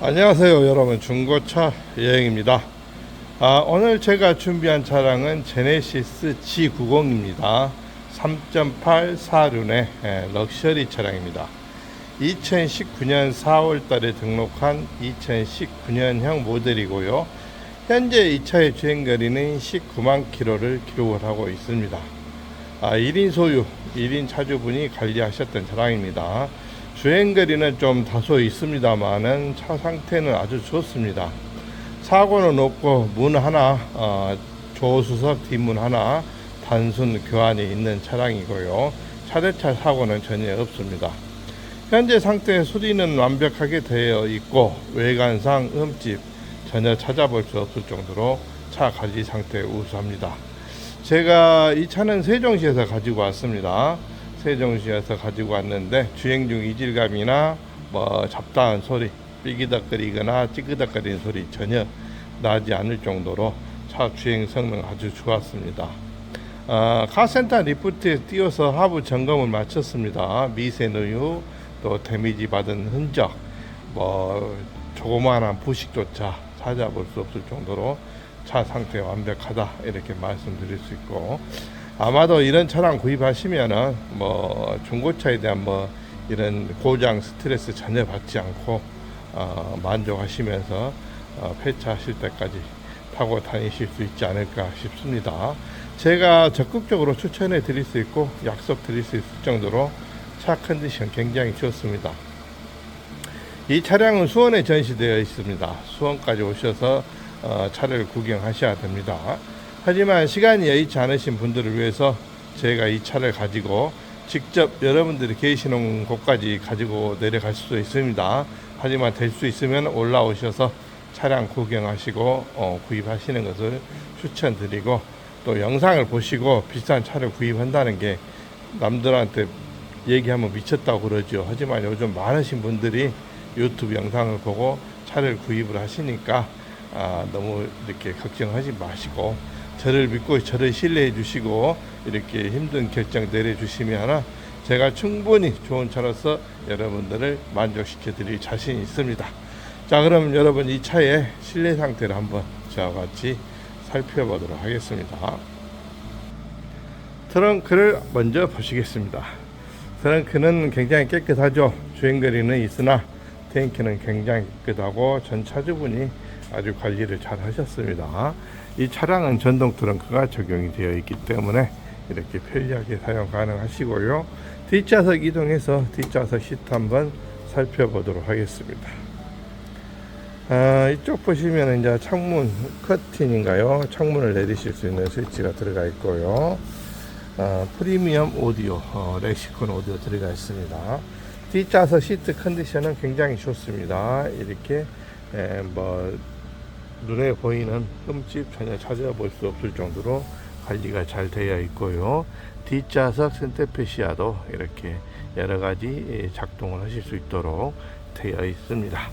안녕하세요 여러분. 중고차 여행입니다. 아, 오늘 제가 준비한 차량은 제네시스 G90입니다. 3.8 4륜의 예, 럭셔리 차량입니다. 2019년 4월 달에 등록한 2019년형 모델이고요. 현재 이 차의 주행거리는 19만 킬로를 기록을 하고 있습니다. 아, 1인 소유, 1인 차주분이 관리하셨던 차량입니다. 주행거리는 좀 다소 있습니다만은 차 상태는 아주 좋습니다. 사고는 없고 문 하나, 어, 조수석 뒷문 하나 단순 교환이 있는 차량이고요. 차대차 사고는 전혀 없습니다. 현재 상태 수리는 완벽하게 되어 있고 외관상 흠집 전혀 찾아볼 수 없을 정도로 차 관리 상태 우수합니다. 제가 이 차는 세종시에서 가지고 왔습니다. 세종시에서 가지고 왔는데 주행 중 이질감이나 뭐 잡다한 소리, 삐기덕거리거나 찌그덕거리는 소리 전혀 나지 않을 정도로 차 주행 성능 아주 좋았습니다. 아, 카센터 리프트에 띄워서 하부 점검을 마쳤습니다. 미세 누유, 또 데미지 받은 흔적, 뭐 조그마한 부식조차 찾아볼 수 없을 정도로 차 상태 완벽하다 이렇게 말씀드릴 수 있고 아마도 이런 차량 구입하시면은 뭐 중고차에 대한 뭐 이런 고장 스트레스 전혀 받지 않고 어, 만족하시면서 어, 폐차하실 때까지 타고 다니실 수 있지 않을까 싶습니다. 제가 적극적으로 추천해 드릴 수 있고 약속 드릴 수 있을 정도로 차 컨디션 굉장히 좋습니다. 이 차량은 수원에 전시되어 있습니다. 수원까지 오셔서 어, 차를 구경하셔야 됩니다. 하지만 시간이 여의치 않으신 분들을 위해서 제가 이 차를 가지고 직접 여러분들이 계시는 곳까지 가지고 내려갈 수도 있습니다. 하지만 될 수 있으면 올라오셔서 차량 구경하시고 어, 구입하시는 것을 추천드리고 또 영상을 보시고 비싼 차를 구입한다는 게 남들한테 얘기하면 미쳤다고 그러죠. 하지만 요즘 많으신 분들이 유튜브 영상을 보고 차를 구입을 하시니까 아, 너무 이렇게 걱정하지 마시고 저를 믿고 저를 신뢰해 주시고 이렇게 힘든 결정 내려 주시면 제가 충분히 좋은 차로서 여러분들을 만족시켜 드릴 자신 있습니다. 자, 그럼 여러분 이 차의 실내 상태를 한번 저와 같이 살펴보도록 하겠습니다. 트렁크를 먼저 보시겠습니다. 트렁크는 굉장히 깨끗하죠. 주행거리는 있으나 탱크는 굉장히 깨끗하고 전 차주분이 아주 관리를 잘 하셨습니다. 이 차량은 전동 트렁크가 적용이 되어 있기 때문에 이렇게 편리하게 사용 가능하시고요. 뒷좌석 이동해서 뒷좌석 시트 한번 살펴보도록 하겠습니다. 아, 이쪽 보시면 이제 창문 커튼인가요? 창문을 내리실 수 있는 스위치가 들어가 있고요. 아, 프리미엄 오디오, 어, 렉시콘 오디오 들어가 있습니다. 뒷좌석 시트 컨디션은 굉장히 좋습니다. 이렇게 에, 뭐 눈에 보이는 흠집 전혀 찾아볼 수 없을 정도로 관리가 잘 되어 있고요. 뒷좌석 센터페시아도 이렇게 여러 가지 작동을 하실 수 있도록 되어 있습니다.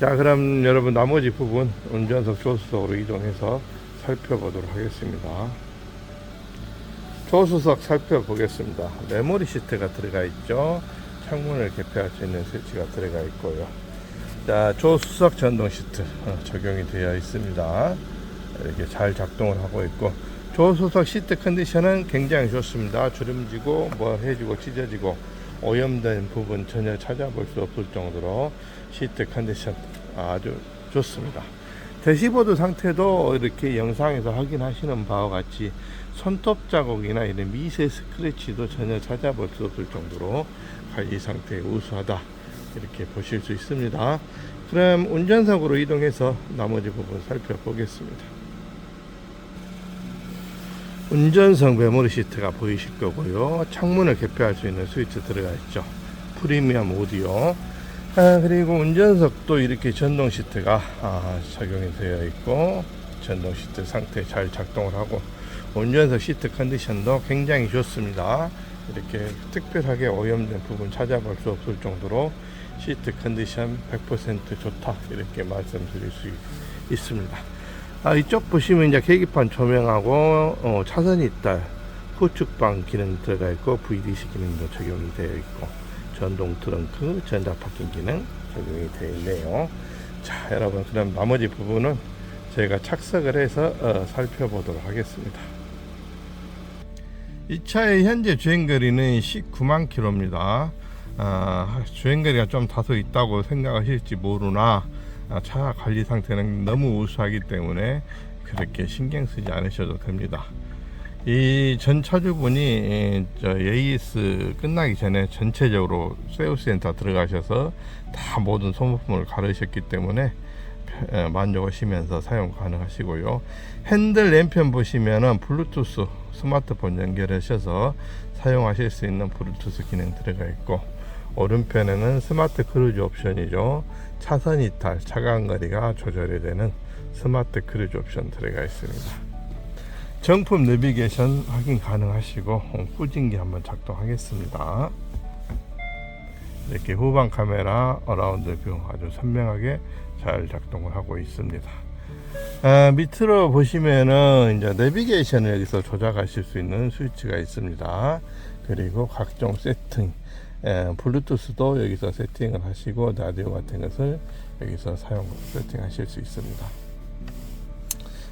자, 그럼 여러분 나머지 부분 운전석 조수석으로 이동해서 살펴보도록 하겠습니다. 조수석 살펴보겠습니다. 메모리 시트가 들어가 있죠. 창문을 개폐할 수 있는 스위치가 들어가 있고요. 자, 조수석 전동 시트 어, 적용이 되어 있습니다. 이렇게 잘 작동을 하고 있고 조수석 시트 컨디션은 굉장히 좋습니다. 주름지고 뭐 해지고 찢어지고 오염된 부분 전혀 찾아볼 수 없을 정도로 시트 컨디션 아주 좋습니다. 대시보드 상태도 이렇게 영상에서 확인하시는 바와 같이 손톱 자국이나 이런 미세 스크래치도 전혀 찾아볼 수 없을 정도로 관리 상태 우수하다 이렇게 보실 수 있습니다. 그럼 운전석으로 이동해서 나머지 부분 살펴보겠습니다. 운전석 메모리 시트가 보이실 거고요. 창문을 개폐할 수 있는 스위치 들어가 있죠. 프리미엄 오디오. 아, 그리고 운전석도 이렇게 전동 시트가 아, 적용이 되어 있고 전동 시트 상태 잘 작동을 하고 운전석 시트 컨디션도 굉장히 좋습니다. 이렇게 특별하게 오염된 부분 찾아볼 수 없을 정도로 시트 컨디션 100% 좋다 이렇게 말씀드릴 수 있- 있습니다. 아, 이쪽 보시면 이제 계기판 조명하고 어, 차선이 있다 후측방 기능 들어가 있고 VDC 기능도 적용이 되어 있고 전동 트렁크 전자 파킹 기능 적용이 되어 있네요. 자, 여러분, 그럼 나머지 부분은 저희가 착석을 해서 어, 살펴보도록 하겠습니다. 이 차의 현재 주행거리는 19만 킬로입니다. 아, 주행거리가 좀 다소 있다고 생각하실지 모르나 아, 차 관리 상태는 너무 우수하기 때문에 그렇게 신경 쓰지 않으셔도 됩니다. 이 전 차주분이 에, 저 AS 끝나기 전에 전체적으로 세우스 센터 들어가셔서 다 모든 소모품을 가르셨기 때문에 에, 만족하시면서 사용 가능하시고요. 핸들 램편 보시면은 블루투스 스마트폰 연결하셔서 사용하실 수 있는 블루투스 기능 들어가 있고 오른편에는 스마트 크루즈 옵션이죠. 차선 이탈, 차간 거리가 조절이 되는 스마트 크루즈 옵션 들어가 있습니다. 정품 내비게이션 확인 가능하시고 어, 후진기 한번 작동하겠습니다. 이렇게 후방 카메라 어라운드 뷰 아주 선명하게 잘 작동을 하고 있습니다. 아, 밑으로 보시면은 이제 내비게이션을 여기서 조작하실 수 있는 스위치가 있습니다. 그리고 각종 세팅, 에, 블루투스도 여기서 세팅을 하시고 라디오 같은 것을 여기서 사용 세팅하실 수 있습니다.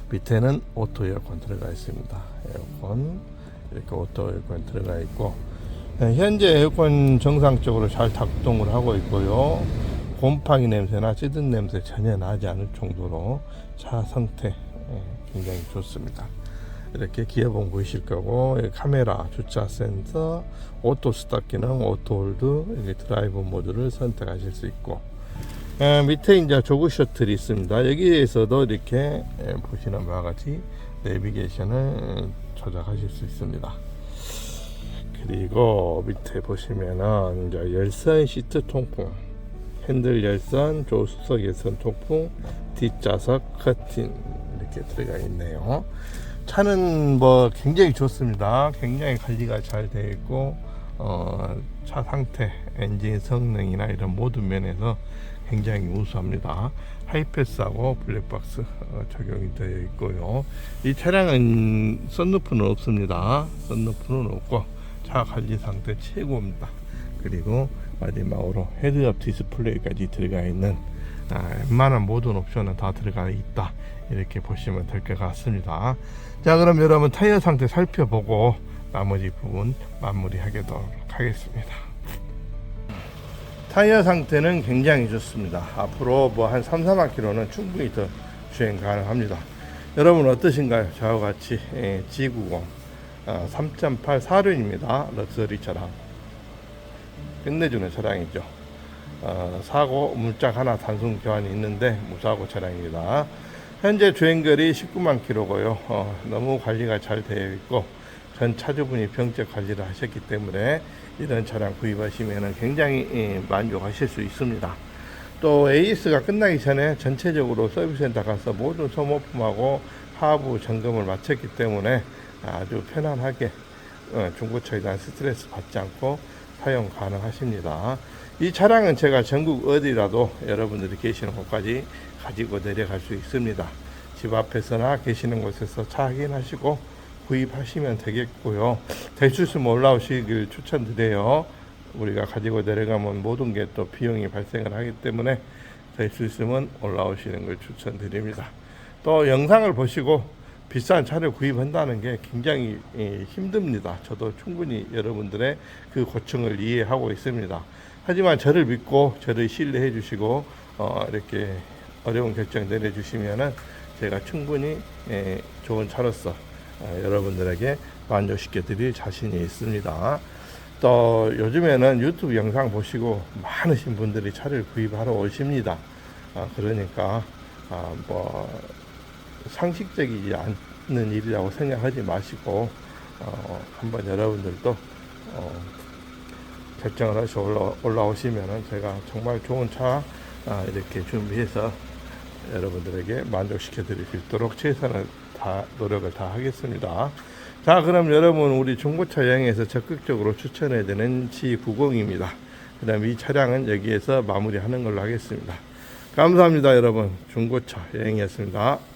밑에는 오토 에어컨 들어가 있습니다. 에어컨 이렇게 오토 에어컨 들어가 있고 네, 현재 에어컨 정상적으로 잘 작동을 하고 있고요. 곰팡이 냄새나 찌든 냄새 전혀 나지 않을 정도로 차 상태 예, 굉장히 좋습니다. 이렇게 기어봉 보이실 거고 카메라, 주차 센서, 오토 스탑 기능, 오토 홀드, 여기 드라이브 모드를 선택하실 수 있고 에, 밑에 이제 조그 셔틀이 있습니다. 여기에서도 이렇게 에, 보시는 바와 같이 내비게이션을 에, 조작하실 수 있습니다. 그리고 밑에 보시면은 이제 열선 시트 통풍, 핸들 열선, 조수석 열선 통풍, 뒷좌석 커튼 이렇게 들어가 있네요. 차는 뭐 굉장히 좋습니다. 굉장히 관리가 잘 되어 있고 어, 차 상태, 엔진 성능이나 이런 모든 면에서 굉장히 우수합니다. 하이패스하고 블랙박스 어, 적용이 되어 있고요. 이 차량은 썬루프는 없습니다. 썬루프는 없고 차 관리 상태 최고입니다. 그리고 마지막으로 헤드업 디스플레이까지 들어가 있는 아, 웬만한 모든 옵션은 다 들어가 있다 이렇게 보시면 될 것 같습니다. 자 그럼 여러분 타이어 상태 살펴보고 나머지 부분 마무리하도록 하겠습니다. 타이어 상태는 굉장히 좋습니다. 앞으로 뭐 한 3, 4만 킬로는 충분히 더 주행 가능합니다. 여러분 어떠신가요? 저와 같이 예, G90 어, 3.8 4륜입니다. 럭셔리 차량. 끝내주는 차량이죠. 어, 사고 물짝 하나 단순 교환이 있는데 무사고 차량입니다. 현재 주행거리 19만 킬로고요. 어, 너무 관리가 잘 되어 있고 전 차주분이 병적 관리를 하셨기 때문에 이런 차량 구입하시면 굉장히 예, 만족하실 수 있습니다. 또 AS가 끝나기 전에 전체적으로 서비스센터 가서 모든 소모품하고 하부 점검을 마쳤기 때문에 아주 편안하게 어, 중고차에 대한 스트레스 받지 않고 사용 가능하십니다. 이 차량은 제가 전국 어디라도 여러분들이 계시는 곳까지 가지고 내려갈 수 있습니다. 집 앞에서나 계시는 곳에서 차 확인하시고 구입하시면 되겠고요. 될수 있으면 올라오시길 추천드려요. 우리가 가지고 내려가면 모든 게 또 비용이 발생을 하기 때문에 있으면 올라오시는 걸 추천드립니다. 또 영상을 보시고 비싼 차를 구입한다는 게 굉장히 예, 힘듭니다. 저도 충분히 여러분들의 그 고충을 이해하고 있습니다. 하지만 저를 믿고 저를 신뢰해 주시고 어, 이렇게 어려운 결정 내려주시면은 제가 충분히 예, 좋은 차로서 어, 여러분들에게 만족시켜 드릴 자신이 있습니다. 또 요즘에는 유튜브 영상 보시고 많으신 분들이 차를 구입하러 오십니다. 아, 그러니까 아, 뭐 상식적이지 않는 일이라고 생각하지 마시고 어, 한번 여러분들도 어, 결정을 하시 올라, 올라오시면은 제가 정말 좋은 차 아, 이렇게 준비해서 여러분들에게 만족시켜 드릴 수 있도록 최선을 다 노력을 다 하겠습니다. 자, 그럼 여러분 우리 중고차 여행에서 적극적으로 추천해야 되는 G90입니다. 그 다음 이 차량은 여기에서 마무리하는 걸로 하겠습니다. 감사합니다, 여러분. 중고차 여행이었습니다.